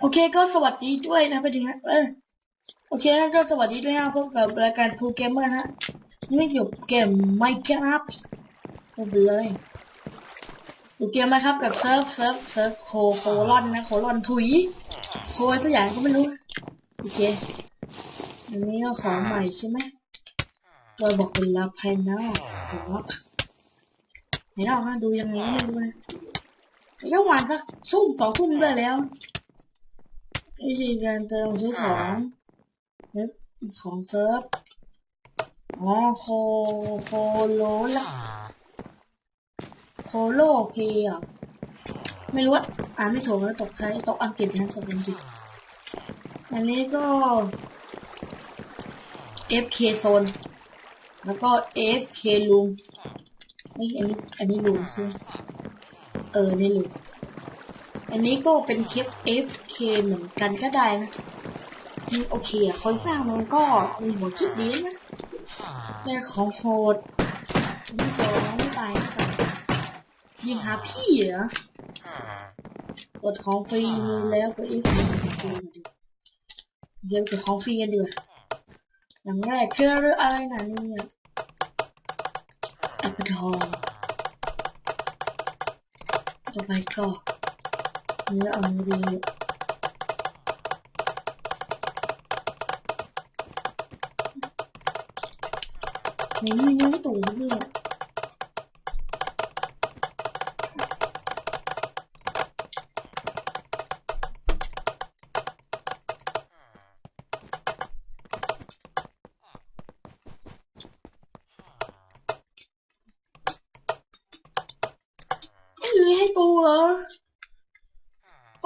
โอเคก็สวัสดีด้วยนะไปถึงนะเออโอเคงั้นก็สวัสดีด้วยนะพบกับรายการพูเกมเมอร์นะฮะนี่อยู่เกมไมค์ครับไปเลยอยู่เกมไหมครับกับเซิร์ฟเซิร์ฟเซิร์ฟโคโคลอนนะโคลอนถุยโคตัวอย่างก็ไม่รู้โอเคอันนี้ก็ของใหม่ใช่ไหมโดยบอกเป็นลาภายนอกหรือว่าภายนอกนะดูยังไงก็ไม่รู้นะแต่ก็วันสักทุ่มสองทุ่มได้แล้ว วิธีการเติมซื้อของเว็บของเซิร์ฟอ๋อโคโคโลละโคโลเพย์อะไม่รู้ว่าอ่านไม่ถูกแล้วตกไทยตกอังกฤษนะตกอังกฤษ อันนี้ก็ FK โซนแล้วก็ FK ลุงไม่อันนี้อันนี้ลุงใช่ไหมเออ นี่ลุง อันนี้ก็เป็นคลิป FK เหมือนกันก็ได้นะโอเคอะคนสร้างมันก็มีหัวคิดดีนะแต่ของโหดยิงสองไม่ตายนะครับยิงหาพี่เหรอกดของฟรีมีแล้วก็อีกของฟรีมาดูเดี๋ยวกดของฟรีกันดีกว่าอย่างแรกคืออะไรนะเนี่ยอปเปิลทองต่อไปก็ เนื้อเอามือดี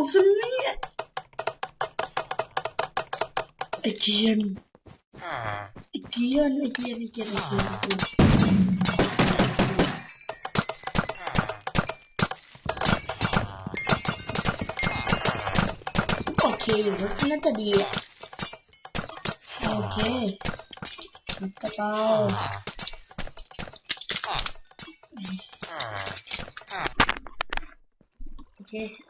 ไม่มีเนื้อตุ๋นเนี่ยไม่เหลือ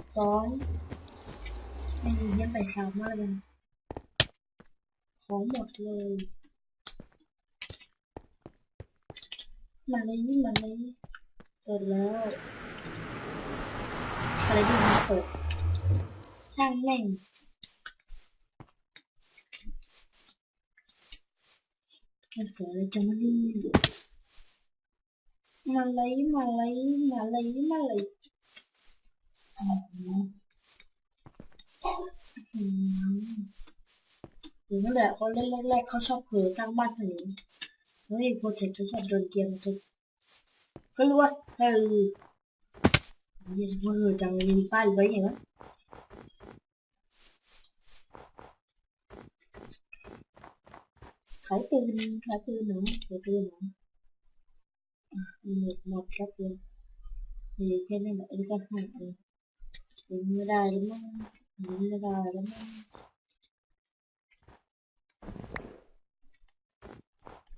ะโอเคกระเป๋าโอเคโอ้ยโอนไม่วับซนอุ๊ยไปไหนดีวะเดี๋ยวเดี๋ยวเดี๋ยวเดี๋ยวหาที่ไปก่อนอืมร้อนไม่มีเยี่ยมไปช้ามากเลยของหมดเลยมาเลยมาเลยเปิดแล้วอะไรที่มันเปิดช่างแม่งมันเกิดจะมาดีมาเลยมาเลยมาเลยมาเลย อืมถึงนั่นแหละเขาเล่นแรกๆเขาชอบเผลอสร้างบ้านถนนแล้วไอ้โปรเจกต์เขาชอบโดนเกมทุกก็รู้ว่าเออนี่เมื่อจังมีป้ายไว้อย่างนั้นขายปืนขายปืนหนูขายปืนหนูหมดหมดครับเลยมีแค่นั้นแหละอันนี้ก็ห้าเอง ยิงไม่ได้แล้วมั้งยิงไม่ได้แล้วมั้ง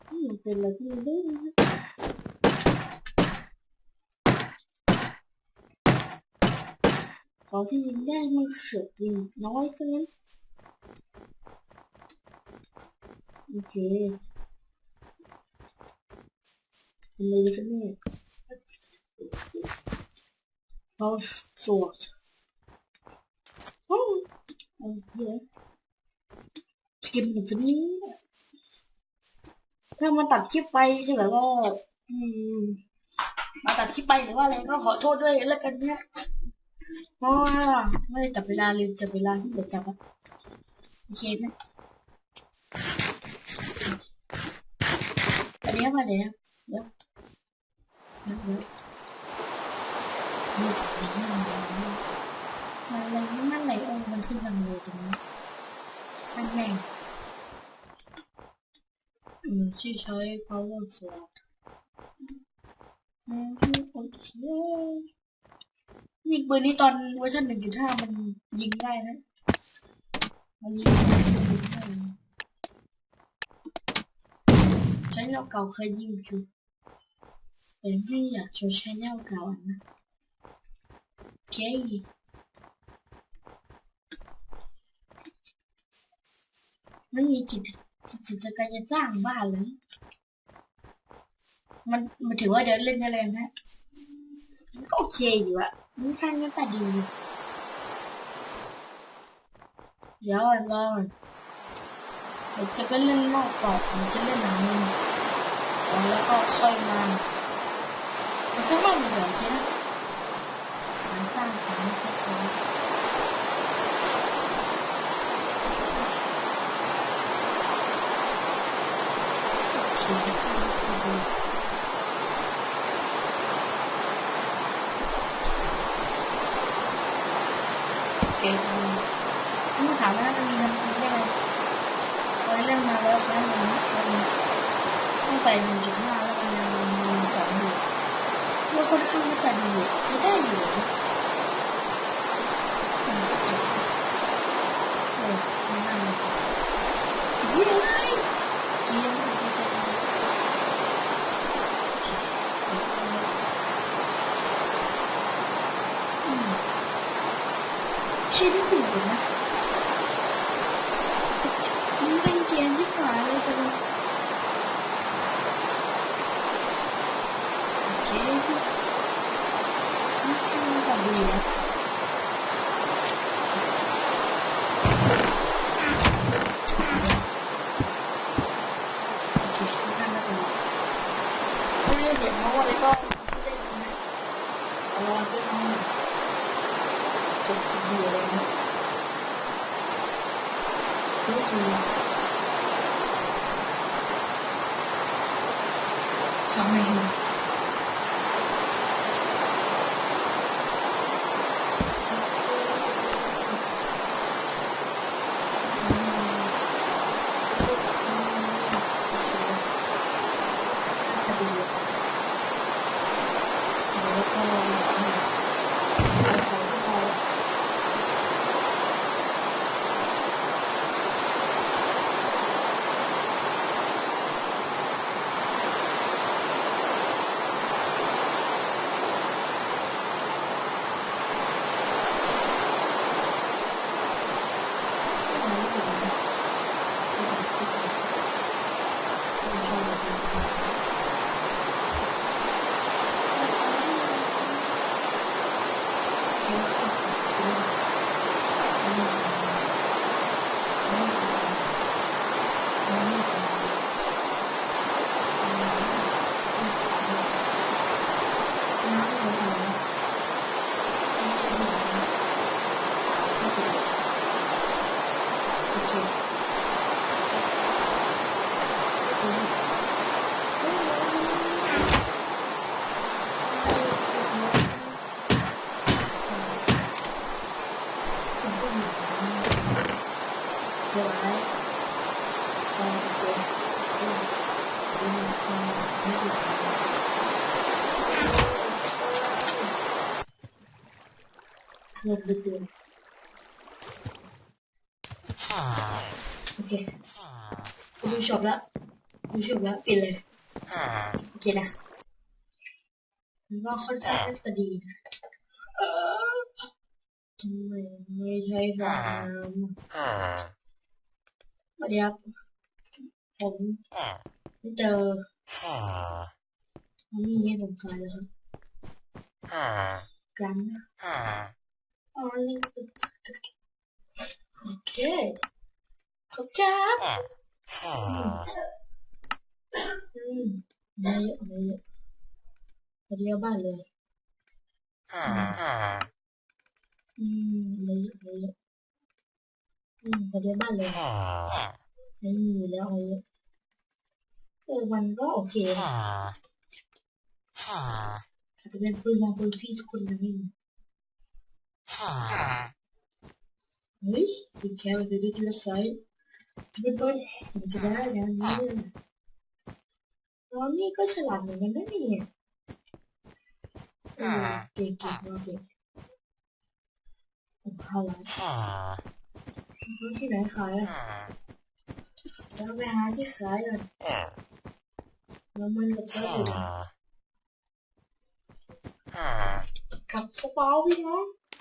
นี่มันเป็นอะไรที่ ไม่รู้นะของที่ยิงได้มันเสือกยิงน้อยซะงั้นโอเคเลยซะเนี่ยเขาสวนี้ถ้ามันตัดคลิปไปใช่ไหมว่าอืมมาตัดคลิปไปหรือว่าอะไรก็ขอโทษด้วยแล้วกันเนี่ยเพราะว่าไม่ได้จับเวลาลืมจับเวลาที่เดี๋ยวจับอะโอเคไหมอันนี้มาเดี๋ยวเดี๋ยวเยอะนี่ มันอะไรมันอะไรเออมันขึ้นทางเลยตรงนี้มันแม่งอืมที่ใช้ power sword อืมโอเคยิงปืนนี้ตอนเวอร์ชันหนึ่งจุดห้ามันยิงได้นะ มันยิงได้ใช้แนวเก่าเคยยิงอยู่แต่ไม่อยากโชว์ใช้แนวเก่านะโอเค ไม่มีจิตจิตใจจะสร้างบ้านเลย มันมันถือว่าเดินเล่นได้เลยนะมันก็โอเคอยู่อะมันทางกันแต่ดีอยู่เดี๋ยวก่อนรอก่อนเดี๋ยวจะไปเล่นนอกกรอบผมจะเล่นหนังนึงแล้วก็ค่อยมามันสักวันเดี๋ยวใช่ไหมมันสร้างสรรค์ให้เขาโอเคโอเคต้องถามว่ามันมีน้ำพริกได้ไหมพอเล่นมาแล้วนะมันมันตั้งแต่ หนึ่งจุดห้าแล้วมันยังมีสองอยู่มันค่อนข้างจะดีใช้ได้อยู่นะอืมเออไม่น่าเลยเยี่ยมเลยเยี่ยมเลยจะอืมใช้ได้ดีอยู่นะ มันเป็นเกียร์ที่ขวาเลยจังโอเคพี่นี่คือแบบดีนะโอเคทุกท่านนะดี ไม่ได้เดี๋ยวเพราะว่าเลยก็ไม่ได้ดีนะเอาลองซื้อมาหน่อยจะดีเลยนะนี่คือ สองเมนูเงิน ดึกเดือนโอเคดูช็อปแล้วดูช็อปแล้วปิดเลยโอเคนะมันก็ค่อนข้างจะดีนะทำไมไม่ใช่ฟองน้ำสวัสดีครับผมไมิสเตอนี่ให้ผมกลายแล้วครับกัน นะอ๋อนี่โอเคขอบคุณครับอืมไม่เยอะไม่เยอะไปเดียบ้านเลยอืมไม่เยอะไม่เยอะอืมไปเดียบ้านเลยไม่แล้วอะไรเยอะเออมันก็โอเคนะอาจจะเป็นปืนมองปืนที่ทุกคนยังไม่มี เฮ้ยปืนแค่ไปดูที่เว็บไซต์จะเป็นปืนมันจะได้นะนี่แล้วนี่ก็ฉลาดเหมือนกันนะเนี่ยเออเก่งเก่งมากเก่งผมเข้าร้านรู้ที่ไหนขายอะแล้วไปหาที่ขายกันแล้วมันกับเจ้าอื่นขับสปาพี่น้องพี่เปิดดูดีขับขาพี่เราเราเขาดูคำว่าขายของปลาเราเป็นนั่นละเป็นของ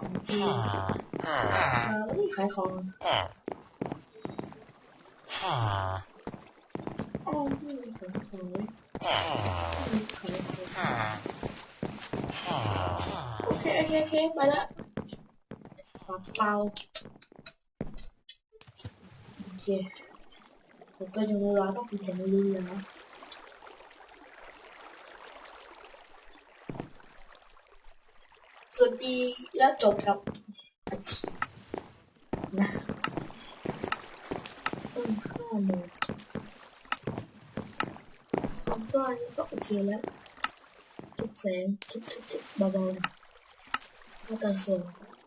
ของที่อ่าไม่ขายของอ๋อไม่มีของขายไม่ขายของโอเคโอเคโอเคไปละปากเปล่าโอเคผมก็จะรู้ว่าต้องคุณจะไม่รู้แล้ วัสดีแล้วจบกับอาชีพนะต้นข้าวหมูผมก็อันนี้ก็โอเคแล้วทุกแสงทุกทุกทุกเบาๆนะแล้วกันส่วน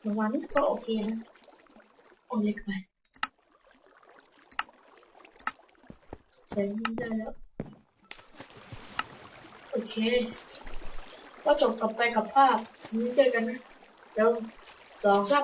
รางวัลนี่ก็โอเคนะโอเล็กไปใช้นี่ได้แล้วโอเค ก็จบกับไปกับภาพนี้เจอกันนะเดี๋ยวสองซับ